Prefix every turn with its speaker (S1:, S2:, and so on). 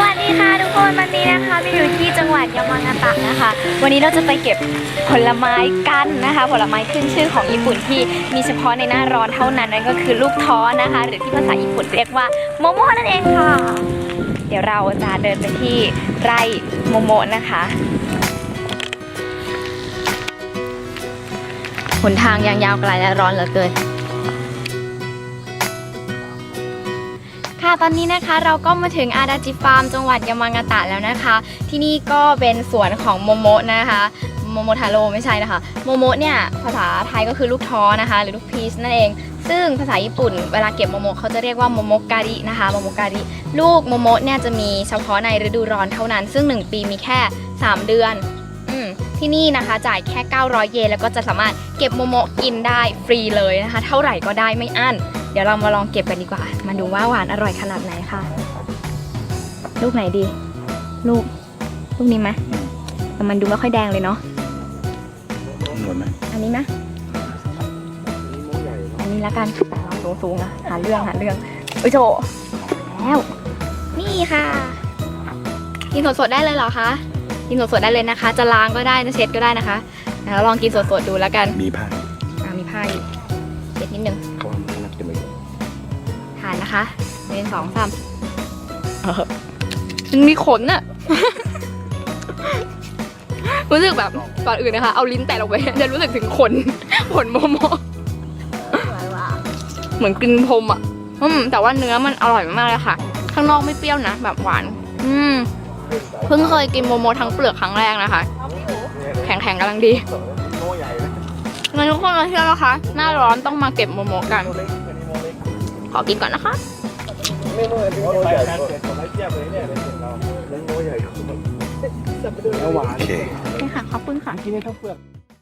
S1: สวัสดีค่ะทุกคนวันนี้นะคะมีอยู่ที่จังหวัดยามางาตะนะคะ วันนี้เราจะไปเก็บผลไม้กันนะคะ ผลไม้ขึ้นชื่อของญี่ปุ่นที่มีเฉพาะในหน้าร้อนเท่านั้นนั่นก็คือลูกท้อนะคะ หรือที่ภาษาญี่ปุ่นเรียกว่าโมโมนั่นเองค่ะ เดี๋ยวเราจะเดินไปที่ไร่โมโมนะคะหนทางยังยาวไกลและร้อนเหลือเกิน ค่ะตอนนี้นะคะเราก็มาถึงอาดาจิฟาร์มจังหวัดยามางาตะแล้วนะคะ ที่นี่ก็เป็นสวนของโมโมะนะคะโมโมทาโร่ไม่ใช่นะคะโมโมะเนี่ยภาษาไทยก็คือลูกท้อนะคะ หรือลูกพีชนั่นเอง ซึ่งภาษาญี่ปุ่นเวลาเก็บโมโมะเขาจะเรียกว่าโมโมการินะคะโมโมการิลูกโมโมะเนี่ยจะมีเฉพาะในฤดูร้อนเท่านั้น ซึ่ง 1 ปีมีแค่ 3 เดือนที่นี่นะคะจ่ายแค่ 900 เยนแล้วก็จะสามารถเก็บโมโมะกินได้ฟรีเลยนะคะ เท่าไหร่ก็ได้ไม่อั้น เดี๋ยวเรามาลองเก็บกันดีกว่า มาดูว่าหวานอร่อยขนาดไหนค่ะ ลูกไหนดี ลูก ลูกนี้ไหมแต่มันดูไม่ค่อยแดงเลยเนาะ
S2: หมดไหม
S1: อันนี้ไหมอันนี้ละกันสูงสูงๆนะหาเรื่องหาเรื่องอุ้ยโจแล้ว นี่ค่ะ กินสดๆได้เลยเหรอคะกินสดๆได้เลยนะคะ จะล้างก็ได้จะเช็ดก็ได้นะคะแล้วลองกินสดๆดูแล้วกัน
S2: มีผ้า
S1: อะมีผ้าอยู่เช็ดนิดนึง
S2: เขาว่ามันน่าจะไม่
S1: ทานนะคะหนึ่งสองสามเออมันมีขนอะรู้สึกแบบก่อนอื่นนะคะ เอาลิ้นแตะลงไปจะรู้สึกถึงขนขนโมโมเหมือนกินพรมอะอืมแต่ว่าเนื้อมันอร่อยมากเลยค่ะ ข้างนอกไม่เปรี้ยวนะ แบบหวาน อืมเพิ่งเคยกินโมโมทั้งเปลือกครั้งแรกนะคะ แข็งๆกำลังดีงั้นทุกคนมาเที่ยวนะคะ หน้าร้อนต้องมาเก็บโมโมกัน ขอกินก่อนนะคะ
S2: โอเค
S1: นี่ค่ะขอบคุณค่ะ
S3: กินในข้าวเปลือก